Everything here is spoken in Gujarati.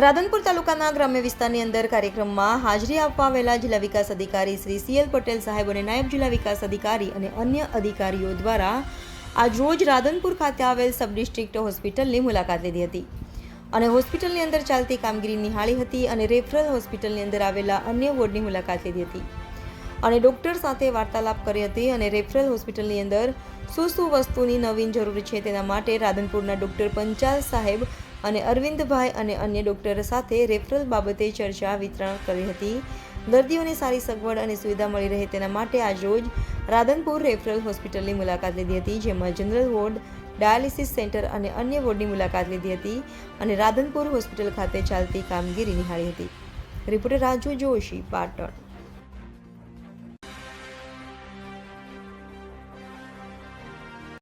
રાધનપુર તાલુકાના ગ્રામ્ય વિસ્તારની અંદર કાર્યક્રમમાં હાજરી આપવા આવેલા જિલ્લા વિકાસ અધિકારી શ્રી સીએલ પટેલ સાહેબ અને નાયબ જિલ્લા વિકાસ અધિકારી અને અન્ય અધિકારીઓ દ્વારા આજરોજ રાધનપુર ખાતે આવેલ સબ ડિસ્ટ્રિક્ટ હોસ્પિટલની મુલાકાત લીધી હતી. અને હોસ્પિટલની અંદર ચાલતી કામગીરી નિહાળી હતી અને રેફરલ હોસ્પિટલની અંદર આવેલા અન્ય વોર્ડની મુલાકાત લીધી હતી. અને ડૉક્ટર સાથે વાર્તાલાપ કરી હતી અને રેફરલ હોસ્પિટલની અંદર શું શું વસ્તુની નવીન જરૂર છે તેના માટે રાધનપુરના ડૉક્ટર પંચાલ સાહેબ અને અરવિંદભાઈ અને અન્ય ડોક્ટર સાથે રેફરલ બાબતે ચર્ચા વિતરણ કરી હતી. દર્દીઓને સારી સગવડ અને સુવિધા મળી રહે તેના માટે આજરોજ રાધનપુર રેફરલ હોસ્પિટલની મુલાકાત લીધી હતી, જેમાં જનરલ વોર્ડ, ડાયાલિસિસ સેન્ટર અને અન્ય વોર્ડની મુલાકાત લીધી હતી અને રાધનપુર હોસ્પિટલ ખાતે ચાલતી કામગીરી નિહાળી હતી. રિપોર્ટર રાજુ જોશી, પાટણ.